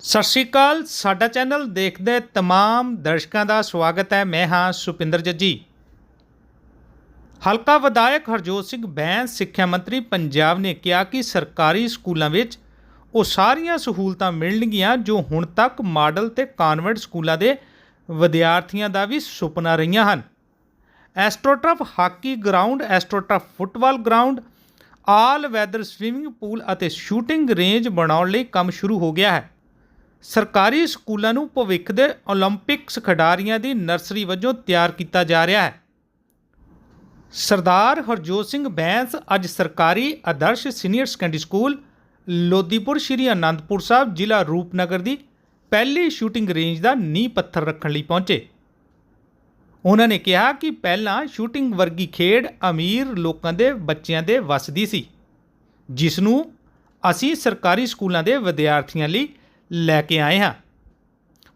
ਸਤਿ ਸ਼੍ਰੀ ਅਕਾਲ, ਸਾਡਾ ਚੈਨਲ ਦੇਖਦੇ ਤਮਾਮ ਦਰਸ਼ਕਾਂ ਦਾ ਸਵਾਗਤ ਹੈ। ਮੈਂ ਹਾਂ ਸੁਪਿੰਦਰ ਜੱਜੀ। ਹਲਕਾ ਵਿਧਾਇਕ ਹਰਜੋਤ ਸਿੰਘ ਬੈਂਸ, ਸਿੱਖਿਆ ਮੰਤਰੀ ਪੰਜਾਬ ਨੇ ਕਿਹਾ ਕਿ ਸਰਕਾਰੀ ਸਕੂਲਾਂ ਵਿੱਚ ਉਹ ਸਾਰੀਆਂ ਸਹੂਲਤਾਂ ਮਿਲਣਗੀਆਂ ਜੋ ਹੁਣ ਤੱਕ ਮਾਡਲ ਤੇ ਕਾਨਵੈਂਟ ਸਕੂਲਾਂ ਦੇ ਵਿਦਿਆਰਥੀਆਂ ਦਾ ਵੀ ਸੁਪਨਾ ਰਹੀਆਂ ਹਨ। Astroturf hockey ground, astroturf football ground, all weather swimming pool ਅਤੇ ਸ਼ੂਟਿੰਗ ਰੇਂਜ ਬਣਾਉਣ ਲਈ ਕੰਮ ਸ਼ੁਰੂ ਹੋ ਗਿਆ ਹੈ। ਸਰਕਾਰੀ ਸਕੂਲਾਂ ਨੂੰ ਭਵਿੱਖ ਦੇ 올림픽ਸ ਖਿਡਾਰੀਆਂ ਦੀ ਨਰਸਰੀ ਵਜੋਂ ਤਿਆਰ ਕੀਤਾ ਜਾ ਰਿਹਾ ਹੈ। ਸਰਦਾਰ ਹਰਜੋਤ ਸਿੰਘ ਬੈਂਸ ਅੱਜ ਸਰਕਾਰੀ Adarsh senior secondary school Lodipur Shri Anandpur Sahib ਜ਼ਿਲ੍ਹਾ ਰੂਪਨਗਰ ਦੀ ਪਹਿਲੀ ਸ਼ੂਟਿੰਗ ਰੇਂਜ ਦਾ ਨੀਂਹ ਪੱਥਰ ਰੱਖਣ ਲਈ ਪਹੁੰਚੇ। ਉਹਨਾਂ ਨੇ ਕਿਹਾ ਕਿ ਪਹਿਲਾਂ ਸ਼ੂਟਿੰਗ ਵਰਗੀ ਖੇਡ ਅਮੀਰ ਲੋਕਾਂ ਦੇ ਬੱਚਿਆਂ ਦੇ ਵਸਦੀ ਸੀ, ਜਿਸ ਨੂੰ ਅਸੀਂ ਸਰਕਾਰੀ ਸਕੂਲਾਂ ਦੇ ਵਿਦਿਆਰਥੀਆਂ ਲਈ ਲੈ ਕੇ ਆਏ ਹਾਂ।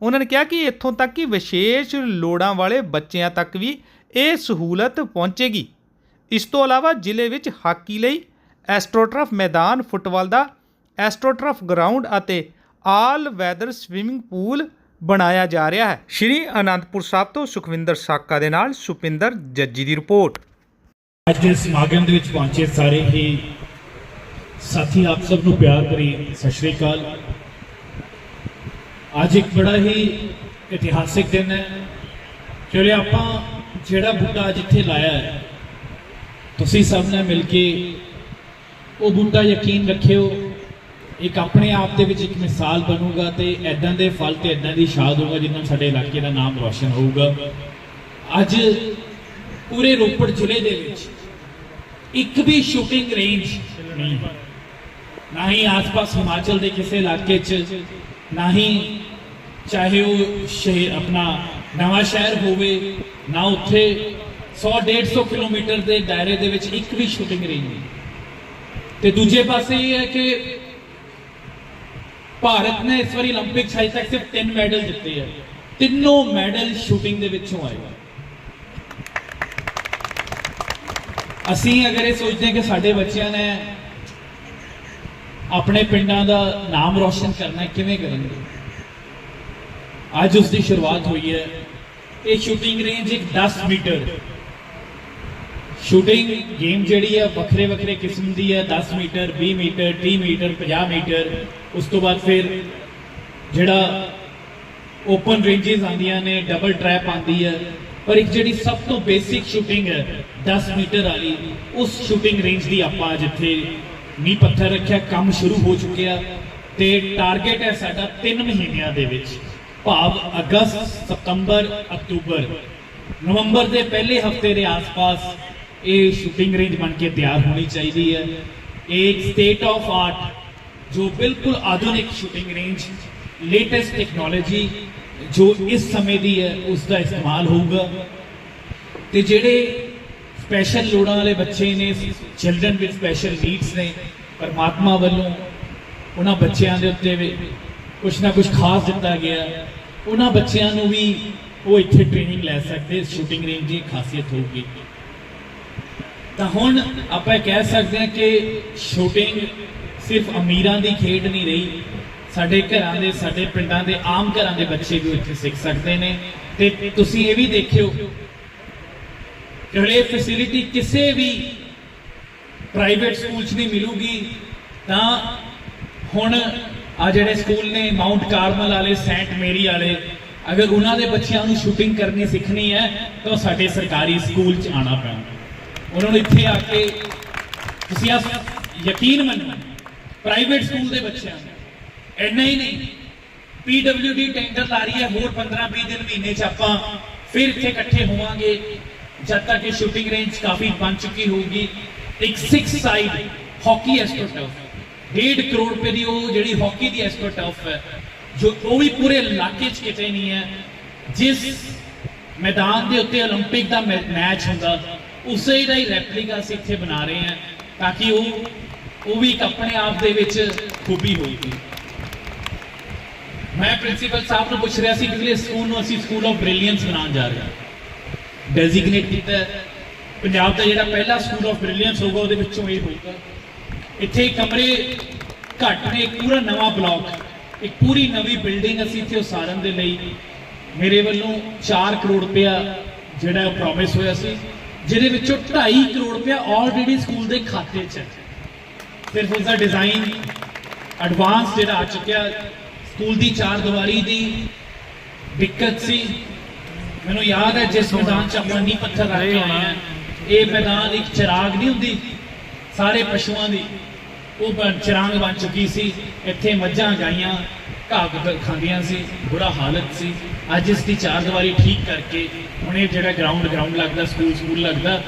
ਉਹਨਾਂ ਨੇ ਕਿਹਾ ਕਿ ਇੱਥੋਂ ਤੱਕ ਕਿ ਵਿਸ਼ੇਸ਼ ਲੋੜਾਂ ਵਾਲੇ ਬੱਚਿਆਂ ਤੱਕ ਵੀ ਇਹ ਸਹੂਲਤ ਪਹੁੰਚੇਗੀ। ਇਸ ਤੋਂ ਇਲਾਵਾ ਜ਼ਿਲ੍ਹੇ ਵਿੱਚ ਹਾਕੀ ਲਈ ਐਸਟ੍ਰੋਟਰਫ ਮੈਦਾਨ, ਫੁੱਟਬਾਲ ਦਾ ਐਸਟ੍ਰੋਟਰਫ ਗਰਾਊਂਡ ਅਤੇ ਆਲ ਵੈਦਰ ਸਵਿਮਿੰਗ ਪੂਲ ਬਣਾਇਆ ਜਾ ਰਿਹਾ ਹੈ। ਸ਼੍ਰੀ ਅਨੰਦਪੁਰ ਸਾਹਿਬ ਤੋਂ ਸੁਖਵਿੰਦਰ ਸਾਕਾ ਦੇ ਨਾਲ ਸੁਪਿੰਦਰ ਜੱਜੀ ਦੀ ਰਿਪੋਰਟ। ਅੱਜ ਦੇ ਸਮਾਗਮ ਦੇ ਵਿੱਚ ਪਹੁੰਚੇ ਸਾਰੇ ਹੀ ਸਾਥੀ, ਆਪ ਸਭ ਨੂੰ ਪਿਆਰ ਭਰੀ ਸਤਿ ਸ਼੍ਰੀ ਅਕਾਲ। ਅੱਜ ਇੱਕ ਬੜਾ ਹੀ ਇਤਿਹਾਸਿਕ ਦਿਨ ਹੈ। ਜਿਹੜੇ ਆਪਾਂ ਜਿਹੜਾ ਬੂਟਾ ਅੱਜ ਇੱਥੇ ਲਾਇਆ ਹੈ, ਤੁਸੀਂ ਸਭ ਨੇ ਮਿਲ ਕੇ ਉਹ ਬੂਟਾ ਯਕੀਨ ਰੱਖਿਓ। ਇੱਕ ਆਪਣੇ ਆਪ ਦੇ ਵਿੱਚ ਇੱਕ ਮਿਸਾਲ ਬਣੂਗਾ ਤੇ ਐਦਾਂ ਦੇ ਫਲ ਤੇ ਐਦਾਂ ਦੀ ਸ਼ਾਦ ਹੋਊਗਾ ਜਿੰਨਾਂ ਨਾਲ ਸਾਡੇ ਇਲਾਕੇ ਦਾ ਨਾਮ ਰੋਸ਼ਨ ਹੋਊਗਾ। ਅੱਜ ਪੂਰੇ ਰੋਪੜ ਜ਼ਿਲ੍ਹੇ ਦੇ ਵਿੱਚ ਇੱਕ ਵੀ ਸ਼ੂਟਿੰਗ ਰੇਂਜ ਨਹੀਂ ਨਾ ਹੀ ਆਸ-ਪਾਸ ਹਿਮਾਚਲ ਦੇ ਕਿਸੇ ਇਲਾਕੇ 'ਚ ਨਾ ਹੀ ਚਾਹੇ ਉਹ ਸ਼ਹਿਰ ਆਪਣਾ ਨਵਾਂ ਸ਼ਹਿਰ ਹੋਵੇ ਨਾ ਉੱਥੇ 100 150 ਕਿਲੋਮੀਟਰ ਦੇ ਦਾਇਰੇ ਦੇ ਵਿੱਚ ਇੱਕ ਵੀ ਸ਼ੂਟਿੰਗ ਰੇਂਜ ਨਹੀਂ ਤੇ ਦੂਜੇ ਪਾਸੇ ਇਹ ਹੈ ਕਿ ਭਾਰਤ ਨੇ ਇਸ ਵਾਰੀ 올림픽 'ਚ ਹਜੇ ਤੱਕ ਸਿਰਫ ਤਿੰਨ ਮੈਡਲ ਜਿੱਤੇ ਆ ਤਿੰਨੋਂ ਮੈਡਲ ਸ਼ੂਟਿੰਗ ਦੇ ਵਿੱਚੋਂ ਆਏ ਆ ਅਸੀਂ ਅਗਰ ਇਹ ਸੋਚਦੇ ਹਾਂ ਕਿ ਸਾਡੇ ਬੱਚਿਆਂ ਨੇ ਆਪਣੇ ਪਿੰਡਾਂ ਦਾ ਨਾਮ ਰੌਸ਼ਨ ਕਰਨਾ ਕਿਵੇਂ ਕਰਨਗੇ? ਅੱਜ ਉਸ ਦੀ ਸ਼ੁਰੂਆਤ ਹੋਈ ਹੈ। ਇਹ ਸ਼ੂਟਿੰਗ ਰੇਂਜ ਇੱਕ 10 ਮੀਟਰ। ਸ਼ੂਟਿੰਗ ਗੇਮ ਜਿਹੜੀ ਹੈ ਵੱਖਰੇ ਵੱਖਰੇ ਕਿਸਮ ਦੀ ਹੈ। 10 ਮੀਟਰ 20 ਮੀਟਰ 30 ਮੀਟਰ 50 ਮੀਟਰ। ਉਸ ਤੋਂ ਬਾਅਦ ਫਿਰ ਜਿਹੜਾ ਓਪਨ ਰੇਂਜਸ ਆਉਂਦੀਆਂ ਨੇ ਡਬਲ ਟ੍ਰੈਪ ਆਉਂਦੀ ਹੈ। ਪਰ ਇੱਕ ਜਿਹੜੀ ਸਭ ਤੋਂ ਬੇਸਿਕ ਸ਼ੂਟਿੰਗ ਹੈ 10 ਮੀਟਰ ਵਾਲੀ, ਉਸ ਸ਼ੂਟਿੰਗ ਰੇਂਜ ਦੀ ਆਪਾਂ ਜਿੱਥੇ ਨੀਂਹ ਪੱਥਰ ਰੱਖਿਆ, ਕੰਮ ਸ਼ੁਰੂ ਹੋ ਚੁੱਕਿਆ ਤੇ ਟਾਰਗੇਟ ਹੈ ਸਾਡਾ 3 ਮਹੀਨਿਆਂ ਦੇ ਵਿੱਚ। ਭਾਵ ਅਗਸਤ, ਸਤੰਬਰ, ਅਕਤੂਬਰ। ਨਵੰਬਰ ਦੇ ਪਹਿਲੇ ਹਫ਼ਤੇ ਦੇ ਆਸ-ਪਾਸ ਇਹ ਸ਼ੂਟਿੰਗ ਰੇਂਜ ਬਣ ਕੇ ਤਿਆਰ ਹੋਣੀ ਚਾਹੀਦੀ ਹੈ। ਇਹ ਇੱਕ ਸਟੇਟ ਆਫ ਆਰਟ ਜੋ ਬਿਲਕੁਲ ਆਧੁਨਿਕ ਸ਼ੂਟਿੰਗ ਰੇਂਜ ਲੇਟੈਸਟ ਟੈਕਨੋਲੋਜੀ ਜੋ ਇਸ ਸਮੇਂ ਦੀ ਹੈ ਉਸ ਦਾ ਇਸਤੇਮਾਲ ਹੋਊਗਾ। ਤੇ ਜਿਹੜੇ ਸਪੈਸ਼ਲ ਲੋੜਾਂ ਵਾਲੇ ਬੱਚੇ ਨੇ ਚਿਲਡਰਨ ਵਿਦ ਸਪੈਸ਼ਲ ਨੀਡਸ ਨੇ, ਪਰਮਾਤਮਾ ਵੱਲੋਂ ਉਹਨਾਂ ਬੱਚਿਆਂ ਦੇ ਉੱਤੇ ਵੀ ਕੁਛ ਨਾ ਕੁਛ ਖਾਸ ਦਿੱਤਾ ਗਿਆ। ਉਹਨਾਂ ਬੱਚਿਆਂ ਨੂੰ ਵੀ ਉਹ ਇੱਥੇ ਟ੍ਰੇਨਿੰਗ ਲੈ ਸਕਦੇ ਸ਼ੂਟਿੰਗ ਰੇਂਜ ਦੀ ਖਾਸੀਅਤ ਹੋਊਗੀ। ਤਾਂ ਹੁਣ ਆਪਾਂ ਕਹਿ ਸਕਦੇ ਹਾਂ ਕਿ ਸ਼ੂਟਿੰਗ ਸਿਰਫ ਅਮੀਰਾਂ ਦੀ ਖੇਡ ਨਹੀਂ ਰਹੀ, ਸਾਡੇ ਘਰਾਂ ਦੇ, ਸਾਡੇ ਪਿੰਡਾਂ ਦੇ ਆਮ ਘਰਾਂ ਦੇ ਬੱਚੇ ਵੀ ਇੱਥੇ ਸਿੱਖ ਸਕਦੇ ਨੇ। ਤੇ ਤੁਸੀਂ ਇਹ ਵੀ ਦੇਖਿਓ ਕਿ ਇਹ ਫੈਸਿਲਿਟੀ ਕਿਸੇ ਵੀ ਪ੍ਰਾਈਵੇਟ ਸਕੂਲ 'ਚ ਨਹੀਂ ਮਿਲੂਗੀ, ਤਾਂ ਹੁਣ ਆ ਜਿਹੜੇ ਸਕੂਲ ਨੇ ਮਾਊਂਟ ਕਾਰਮਲ ਵਾਲੇ ਸੈਂਟ ਮੇਰੀ ਵਾਲੇ, ਅਗਰ ਉਹਨਾਂ ਦੇ ਬੱਚਿਆਂ ਨੂੰ ਸ਼ੂਟਿੰਗ ਕਰਨੀ ਸਿੱਖਣੀ ਹੈ, ਤਾਂ ਉਹ ਸਾਡੇ ਸਰਕਾਰੀ ਸਕੂਲ 'ਚ ਆਣਾ ਪੈਣਾ। ਉਹਨਾਂ ਨੂੰ ਇੱਥੇ ਆ ਕੇ ਤੁਸੀਂ ਆ ਯਕੀਨ ਮੰਨੋ ਪ੍ਰਾਈਵੇਟ ਸਕੂਲ ਦੇ ਬੱਚਿਆਂ ਨੂੰ ਇੰਨਾ ਹੀ ਨਹੀਂ ਪੀਡਬਲਯੂਡੀ ਟੈਂਡਰ ਲਾ ਰਹੀ ਹੈ, ਹੋਰ 15-20 ਦਿਨ ਮਹੀਨੇ 'ਚ ਆਪਾਂ ਫਿਰ ਇੱਥੇ ਇਕੱਠੇ ਹੋਵਾਂਗੇ। ਜਦ ਤੱਕ ਇਹ ਸ਼ੂਟਿੰਗ ਰੇਂਜ ਕਾਫੀ ਬਣ ਚੁੱਕੀ ਹੋਊਗੀ ਇੱਕ 6 ਸਾਈਡ ਹਾਕੀ ਐਸਟ੍ਰੋਟਰਫ 1.5 ਕਰੋੜ ਰੁਪਏ ਦੀ ਉਹ ਜਿਹੜੀ ਹਾਕੀ ਦੀ ਐਸਟ੍ਰੋਟਰਫ ਹੈ ਜੋ ਉਹ ਵੀ ਪੂਰੇ ਇਲਾਕੇ 'ਚ ਕਿਤੇ ਨਹੀਂ ਹੈ ਜਿਸ ਮੈਦਾਨ ਦੇ ਉੱਤੇ 올림픽 ਦਾ ਮੈਚ ਹੁੰਦਾ ਉਸੇ ਦਾ ਹੀ ਰੈਪਲੀਕਾ ਅਸੀਂ ਇੱਥੇ ਬਣਾ ਰਹੇ ਹਾਂ ਤਾਂ ਕਿ ਉਹ ਉਹ ਵੀ ਇੱਕ ਆਪਣੇ ਆਪ ਦੇ ਵਿੱਚ ਖੂਬੀ ਹੋਊਗੀ ਮੈਂ ਪ੍ਰਿੰਸੀਪਲ ਸਾਹਿਬ ਨੂੰ ਪੁੱਛ ਰਿਹਾ ਸੀ ਕਿ ਇਸ ਸਕੂਲ ਨੂੰ ਅਸੀਂ ਸਕੂਲ ਆਫ ਬ੍ਰਿਲੀਅੰਸ ਬਣਾਉਣ ਜਾ ਰਹੇ ਹਾਂ ਡੈਜ਼ਿਗਨੇਟ ਕੀਤਾ ਪੰਜਾਬ ਦਾ ਜਿਹੜਾ ਪਹਿਲਾ ਸਕੂਲ ਆਫ ਬ੍ਰਿਲੀਅੰਸ ਹੋਊਗਾ, ਉਹਦੇ ਵਿੱਚੋਂ ਇਹ ਹੋਊਗਾ। ਇੱਥੇ ਕਮਰੇ ਘੱਟ ਨੇ, ਇੱਕ ਪੂਰਾ ਨਵਾਂ ਬਲਾਕ ਇੱਕ ਪੂਰੀ ਨਵੀਂ ਬਿਲਡਿੰਗ ਅਸੀਂ ਇੱਥੇ ਉਸਾਰਨ ਦੇ ਲਈ ਮੇਰੇ ਵੱਲੋਂ 4 ਕਰੋੜ ਰੁਪਇਆ ਜਿਹੜਾ ਉਹ ਪ੍ਰੋਮਿਸ ਹੋਇਆ ਸੀ, ਜਿਹਦੇ ਵਿੱਚੋਂ 2.5 ਕਰੋੜ ਰੁਪਇਆ ਆਲਰੇਡੀ ਸਕੂਲ ਦੇ ਖਾਤੇ 'ਚ ਸਿਰਫ ਉਸ ਦਾ ਡਿਜ਼ਾਈਨ ਐਡਵਾਂਸ ਜਿਹੜਾ ਆ ਚੁੱਕਿਆ ਸਕੂਲ ਦੀ ਚਾਰ ਦੀਵਾਰੀ ਦੀ ਦਿੱਕਤ ਸੀ। ਮੈਨੂੰ ਯਾਦ ਹੈ ਜਿਸ ਮੈਦਾਨ 'ਚ ਆਪਾਂ ਨੀ ਪੱਥਰ ਰੱਖ ਕੇ ਆਏ ਹਾਂ ਇਹ ਮੈਦਾਨ ਇੱਕ ਚਿਰਾਗ ਨਹੀਂ ਹੁੰਦੀ ਸਾਰੇ ਪਸ਼ੂਆਂ ਦੀ। ਉਹ ਬਣ ਚਿਰਾਗ ਬਣ ਚੁੱਕੀ ਸੀ ਇੱਥੇ ਮੱਝਾਂ ਗਾਈਆਂ ਘਾਹ ਖਾਂਦੀਆਂ ਸੀ ਬੁਰਾ ਹਾਲਤ ਸੀ। ਅੱਜ ਇਸ ਦੀ ਚਾਰ ਦੀਵਾਰੀ ਠੀਕ ਕਰਕੇ ਹੁਣ ਇਹ ਜਿਹੜਾ ਗਰਾਊਂਡ ਗਰਾਊਂਡ ਲੱਗਦਾ ਸਕੂਲ ਸਕੂਲ ਲੱਗਦਾ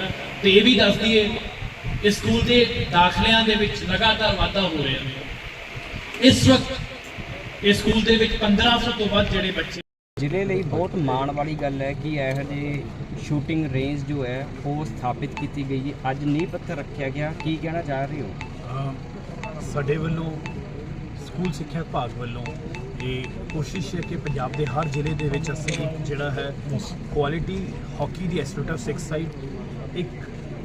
ਤੇ ਇਹ ਵੀ ਦੱਸ ਦਈਏ ਇਸ ਸਕੂਲ ਦੇ ਦਾਖਲਿਆਂ ਦੇ ਵਿੱਚ ਲਗਾਤਾਰ ਵਾਧਾ ਹੋ ਰਿਹਾ। ਇਸ ਵਕਤ ਇਸ ਸਕੂਲ ਦੇ ਵਿੱਚ 1500 ਤੋਂ ਵੱਧ ਜਿਹੜੇ ਬੱਚੇ ਜ਼ਿਲ੍ਹੇ ਲਈ ਬਹੁਤ ਮਾਣ ਵਾਲੀ ਗੱਲ ਹੈ ਕਿ ਇਹੋ ਜਿਹੀ ਸ਼ੂਟਿੰਗ ਰੇਂਜ ਜੋ ਹੈ ਉਹ ਸਥਾਪਿਤ ਕੀਤੀ ਗਈ ਹੈ ਅੱਜ ਨੀਂਹ ਪੱਥਰ ਰੱਖਿਆ ਗਿਆ। ਕੀ ਕਹਿਣਾ ਚਾਹ ਰਹੇ ਹੋ? ਸਾਡੇ ਵੱਲੋਂ ਸਕੂਲ ਸਿੱਖਿਆ ਵਿਭਾਗ ਵੱਲੋਂ ਇਹ ਕੋਸ਼ਿਸ਼ ਹੈ ਕਿ ਪੰਜਾਬ ਦੇ ਹਰ ਜ਼ਿਲ੍ਹੇ ਦੇ ਵਿੱਚ ਅਸੀਂ ਜਿਹੜਾ ਹੈ ਕੁਆਲਿਟੀ ਹਾਕੀ ਦੀ ਐਸਟ੍ਰੋਟਾ 6 ਸਾਈਡ ਇੱਕ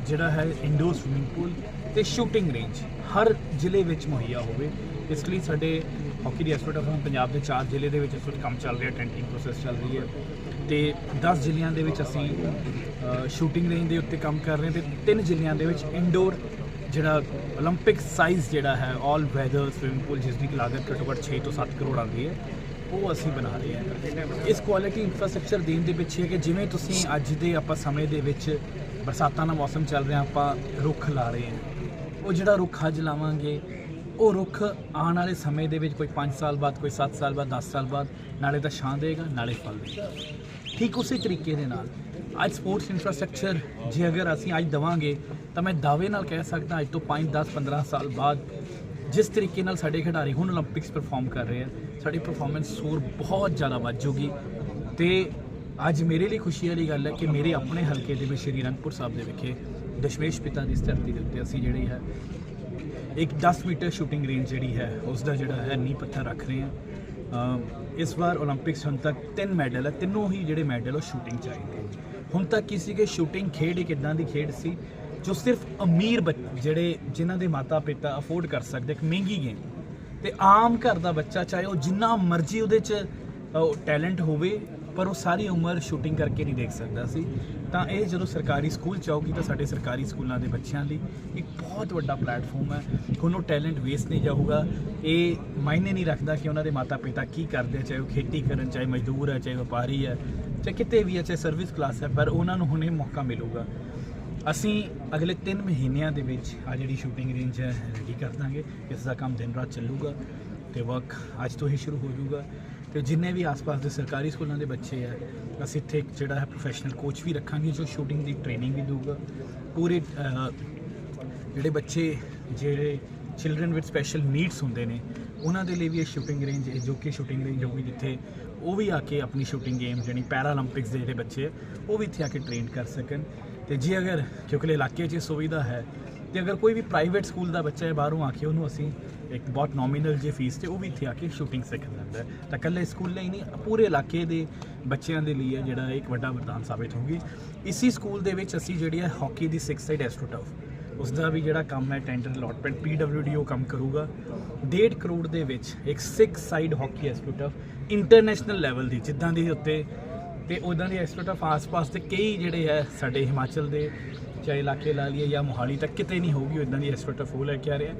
ਜਿਹੜਾ ਹੈ ਇੰਡੋਰ ਸਵਿਮਿੰਗ ਪੂਲ ਤੇ ਸ਼ੂਟਿੰਗ ਰੇਂਜ ਹਰ ਜ਼ਿਲ੍ਹੇ ਵਿੱਚ ਮੁਹੱਈਆ ਹੋਵੇ। ਇਸ ਲਈ ਸਾਡੇ ਹਾਕੀ ਦੀ ਐਸਟ੍ਰੋਟਾ ਪੰਜਾਬ ਦੇ ਚਾਰ ਜ਼ਿਲ੍ਹੇ ਦੇ ਵਿੱਚ ਇਸ ਵਕਤ ਕੰਮ ਚੱਲ ਰਿਹਾ ਟੈਂਟਿੰਗ ਪ੍ਰੋਸੈਸ ਚੱਲ ਰਹੀ ਹੈ ਤੇ 10 ਜ਼ਿਲ੍ਹਿਆਂ ਦੇ ਵਿੱਚ ਅਸੀਂ ਸ਼ੂਟਿੰਗ ਰੇਂਜ ਦੇ ਉੱਤੇ ਕੰਮ ਕਰ ਰਹੇ ਹਾਂ ਤੇ ਤਿੰਨ ਜ਼ਿਲ੍ਹਿਆਂ ਦੇ ਵਿੱਚ ਇੰਡੋਰ ਜਿਹੜਾ 올림픽 ਸਾਈਜ਼ ਜਿਹੜਾ ਹੈ 올 ਵੈਦਰ ਸਵਿਮਿੰਗ ਪੂਲ ਜਿਸ ਦੀ ਕਿ ਲਾਗਤ ਘੱਟੋ ਘੱਟ 6 ਤੋਂ 7 ਕਰੋੜ ਆਉਂਦੀ ਹੈ ਉਹ ਅਸੀਂ ਬਣਾ ਰਹੇ ਹਾਂ ਇਸ ਕੁਆਲਿਟੀ ਇਨਫਰਾਸਟ੍ਰਕਚਰ ਦੇਣ ਦੇ ਪਿੱਛੇ ਹੈ ਕਿ ਜਿਵੇਂ ਤੁਸੀਂ ਅੱਜ ਦੇ ਆਪਾਂ ਸਮੇਂ ਦੇ ਵਿੱਚ ਬਰਸਾਤਾਂ ਦਾ ਮੌਸਮ ਚੱਲ ਰਿਹਾ ਆਪਾਂ ਰੁੱਖ ਲਾ ਰਹੇ ਹਾਂ ਉਹ ਜਿਹੜਾ ਰੁੱਖ ਅੱਜ ਲਾਵਾਂਗੇ ਉਹ ਰੁੱਖ ਆਉਣ ਵਾਲੇ ਸਮੇਂ ਦੇ ਵਿੱਚ ਕੋਈ 5 ਸਾਲ ਬਾਅਦ, ਕੋਈ 7 ਸਾਲ ਬਾਅਦ 10 ਸਾਲ ਬਾਅਦ ਨਾਲੇ ਤਾਂ ਛਾਂ ਦੇਗਾ, ਨਾਲੇ ਫਲ ਦੇਗਾ। ਠੀਕ ਉਸੇ ਤਰੀਕੇ ਦੇ ਨਾਲ ਅੱਜ ਸਪੋਰਟਸ ਇਨਫਰਾਸਟ੍ਰਕਚਰ ਜੇ ਅਗਰ ਅਸੀਂ ਅੱਜ ਦਵਾਂਗੇ, ਤਾਂ ਮੈਂ ਦਾਅਵੇ ਨਾਲ ਕਹਿ ਸਕਦਾ ਅੱਜ ਤੋਂ 5 10 15 ਸਾਲ ਬਾਅਦ ਜਿਸ ਤਰੀਕੇ ਨਾਲ ਸਾਡੇ ਖਿਡਾਰੀ ਹੁਣ 올림픽ਸ ਪਰਫਾਰਮ ਕਰ ਰਹੇ ਆ, ਸਾਡੀ ਪਰਫਾਰਮੈਂਸ ਸੋਰ ਬਹੁਤ ਜ਼ਿਆਦਾ ਵੱਧ ਜੂਗੀ ਤੇ ਅੱਜ ਮੇਰੇ ਲਈ ਖੁਸ਼ੀ ਵਾਲੀ ਗੱਲ ਹੈ ਕਿ ਮੇਰੇ ਆਪਣੇ ਹਲਕੇ ਦੇ ਵਿੱਚ ਸ਼੍ਰੀ ਰੰਗਪੁਰ ਸਾਹਿਬ ਦੇ ਵਿਖੇ ਦਸ਼ਮੇਸ਼ ਪਿਤਾ ਦੀ ਧਰਤੀ ਦੇ ਉੱਤੇ ਅਸੀਂ ਜਿਹੜੀ ਹੈ ਇੱਕ 10 ਮੀਟਰ ਸ਼ੂਟਿੰਗ ਰੇਂਜ ਜਿਹੜੀ ਹੈ ਉਸ ਦਾ ਜਿਹੜਾ ਹੈ, ਨੀਂਹ ਪੱਥਰ ਰੱਖ ਰਹੇ ਹਾਂ। ਇਸ ਵਾਰ 올림픽ਸ ਹੁਣ ਤੱਕ ਤਿੰਨ ਮੈਡਲ ਹੈ, ਤਿੰਨੋਂ ਹੀ ਜਿਹੜੇ ਮੈਡਲ ਉਹ ਸ਼ੂਟਿੰਗ ਚਾਹੀਦੇ ਹੁਣ ਤੱਕ ਕਿਸੇ ਕੇ ਸ਼ੂਟਿੰਗ ਖੇਡ ਇੱਕ ਇਦਾਂ ਦੀ ਖੇਡ ਸੀ, ਜੋ ਸਿਰਫ ਅਮੀਰ ਜਿਹੜੇ ਜਿਨ੍ਹਾਂ ਦੇ ਮਾਤਾ ਪਿਤਾ ਅਫੋਰਡ ਕਰ ਸਕਦੇ, ਇੱਕ ਮਹਿੰਗੀ ਗੇਮ। ਤੇ ਆਮ ਘਰ ਦਾ ਬੱਚਾ, ਚਾਹੇ ਉਹ ਜਿੰਨਾ ਮਰਜ਼ੀ ਉਹਦੇ 'ਚ ਟੈਲੈਂਟ ਹੋਵੇ ਪਰ ਉਹ ਸਾਰੀ ਉਮਰ ਸ਼ੂਟਿੰਗ ਕਰਕੇ ਨਹੀਂ ਦੇਖ ਸਕਦਾ ਸੀ। ਤਾਂ ਇਹ ਜਦੋਂ ਸਰਕਾਰੀ ਸਕੂਲ ਚ ਆਊਗੀ ਤਾਂ ਸਾਡੇ ਸਰਕਾਰੀ ਸਕੂਲਾਂ ਦੇ ਬੱਚਿਆਂ ਲਈ ਇੱਕ ਬਹੁਤ ਵੱਡਾ ਪਲੇਟਫਾਰਮ ਹੈ। ਉਹਨੂੰ ਟੈਲੈਂਟ ਵੇਸਟ ਨਹੀਂ ਜਾਊਗਾ। ਇਹ ਮਾਇਨੇ ਨਹੀਂ ਰੱਖਦਾ ਕਿ ਉਹਨਾਂ ਦੇ ਮਾਤਾ ਪਿਤਾ ਕੀ ਕਰਦੇ ਚਾਹੇ ਉਹ ਖੇਤੀ ਕਰਨ, ਚਾਹੇ ਮਜ਼ਦੂਰ ਹੈ ਚਾਹੇ ਵਪਾਰੀ ਹੈ ਚਾਹੇ ਕਿਤੇ ਵੀ ਹੈ ਚਾਹੇ ਸਰਵਿਸ ਕਲਾਸ ਹੈ ਪਰ ਉਹਨਾਂ ਨੂੰ ਹੁਣ ਇਹ ਮੌਕਾ ਮਿਲੂਗਾ। ਅਸੀਂ ਅਗਲੇ 3 ਮਹੀਨਿਆਂ ਦੇ ਵਿੱਚ ਆ ਜਿਹੜੀ ਸ਼ੂਟਿੰਗ ਰੇਂਜ ਹੈ ਰੈਡੀ ਕਰ ਦਾਂਗੇ। ਇਸ ਦਾ ਕੰਮ ਦਿਨ ਰਾਤ ਚੱਲੂਗਾ ਤੇ ਵਰਕ ਅੱਜ ਤੋਂ ਹੀ ਸ਼ੁਰੂ ਹੋ ਜਾਊਗਾ। ਤੇ ਜਿੰਨੇ ਵੀ ਆਸ-ਪਾਸ ਦੇ ਸਰਕਾਰੀ ਸਕੂਲਾਂ ਦੇ ਬੱਚੇ ਆ ਅਸੀਂ ਇੱਥੇ ਇੱਕ ਜਿਹੜਾ ਹੈ ਪ੍ਰੋਫੈਸ਼ਨਲ ਕੋਚ ਵੀ ਰੱਖਾਂਗੇ ਜੋ ਸ਼ੂਟਿੰਗ ਦੀ ਟ੍ਰੇਨਿੰਗ ਵੀ ਦੇਊਗਾ। ਪੂਰੇ ਜਿਹੜੇ ਬੱਚੇ, ਜਿਹੜੇ ਚਿਲड्रन ਵਿਦ ਸਪੈਸ਼ਲ ਨੀਡਸ ਹੁੰਦੇ ਨੇ, ਉਹਨਾਂ ਦੇ ਲਈ ਵੀ ਇਹ ਸ਼ੂਟਿੰਗ ਰੇਂਜ ਹੈ ਜੋ ਕਿ ਸ਼ੂਟਿੰਗ ਰੇਂਜ ਹੋਊਗੀ ਜਿੱਥੇ ਉਹ ਵੀ ਆ ਕੇ ਆਪਣੀ ਸ਼ੂਟਿੰਗ ਗੇਮ ਜਾਨੀ ਪੈਰਾਲੰਪਿਕਸ ਦੇ ਜਿਹੜੇ ਬੱਚੇ ਉਹ ਵੀ ਇੱਥੇ ਆ ਕੇ ਟ੍ਰੇਨ ਕਰ ਸਕਣ। ਤੇ ਜੇ ਅਗਰ, ਕਿਉਂਕਿ ਇਲਾਕੇ 'ਚ ਸੁਵਿਧਾ ਹੈ, ਤੇ ਅਗਰ ਕੋਈ ਵੀ ਪ੍ਰਾਈਵੇਟ ਸਕੂਲ ਦਾ ਬੱਚਾ ਹੈ ਬਾਹਰੋਂ ਆ ਕੇ ਉਹਨੂੰ ਅਸੀਂ ਇੱਕ ਬਹੁਤ ਨੋਮੀਨਲ ਜੇ ਫੀਸ ਤੇ ਉਹ ਵੀ ਇੱਥੇ ਆ ਕੇ ਸ਼ੂਟਿੰਗ ਸਿੱਖ ਲੈਂਦਾ ਤਾਂ ਇਕੱਲੇ ਸਕੂਲ ਲਈ ਨਹੀਂ, ਪੂਰੇ ਇਲਾਕੇ ਦੇ ਬੱਚਿਆਂ ਦੇ ਲਈ ਹੈ ਜਿਹੜਾ ਇੱਕ ਵੱਡਾ ਵਰਦਾਨ ਸਾਬਿਤ ਹੋਊਗੀ। ਇਸੀ ਸਕੂਲ ਦੇ ਵਿੱਚ ਅਸੀਂ ਜਿਹੜੀ ਹੈ ਹਾਕੀ ਦੀ 6 ਸਾਈਡ ਐਸਟ੍ਰੋਟਫ ਉਸ ਦਾ ਵੀ ਜਿਹੜਾ ਕੰਮ ਹੈ ਟੈਂਡਰ ਅਲਾਟਮੈਂਟ ਪੀਡਬਲਯੂਡੀ ਉਹ ਕੰਮ ਕਰੂਗਾ। 1.5 ਕਰੋੜ ਦੇ ਵਿੱਚ ਇੱਕ 6 side hockey astroturf international level ਦੀ, ਜਿੱਦਾਂ ਦੀ ਉੱਤੇ। ਤੇ ਉਦਾਂ ਦੀ ਐਸਟ੍ਰੋਟਫ ਆਸ-ਪਾਸ ਤੇ ਕਈ ਜਿਹੜੇ ਹੈ ਸਾਡੇ ਹਿਮਾਚਲ ਦੇ ਚਾਹੇ ਇਲਾਕੇ ਲਾ ਲਈਏ ਜਾਂ ਮੋਹਾਲੀ ਤੱਕ ਕਿਤੇ ਨਹੀਂ ਹੋਊਗੀ ਇਦਾਂ ਦੀ ਐਸਟ੍ਰੋਟਫ ਉਹ ਲੈ ਕੇ ਆ ਰਹੇ। ਆ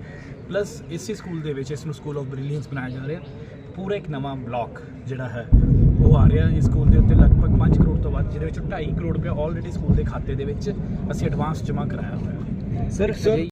ਪਲੱਸ ਇਸੇ ਸਕੂਲ ਦੇ ਵਿੱਚ ਇਸ ਨੂੰ ਸਕੂਲ ਆਫ ਬ੍ਰਿਲੀਅੰਸ ਬਣਾਇਆ ਜਾ ਰਿਹਾ। ਪੂਰਾ ਇੱਕ ਨਵਾਂ ਬਲਾਕ ਜਿਹੜਾ ਹੈ ਉਹ ਆ ਰਿਹਾ ਇਸ ਸਕੂਲ ਦੇ ਉੱਤੇ ਲਗਭਗ 5 ਕਰੋੜ ਤੋਂ ਵੱਧ ਜਿਹਦੇ ਵਿੱਚ 2.5 ਕਰੋੜ ਰੁਪਏ ਆਲਰੇਡੀ ਸਕੂਲ ਦੇ ਖਾਤੇ ਦੇ ਵਿੱਚ ਅਸੀਂ ਐਡਵਾਂਸ ਜਮ੍ਹਾਂ ਕਰਾਇਆ ਹੋਇਆ। ਹੈ ਸਰ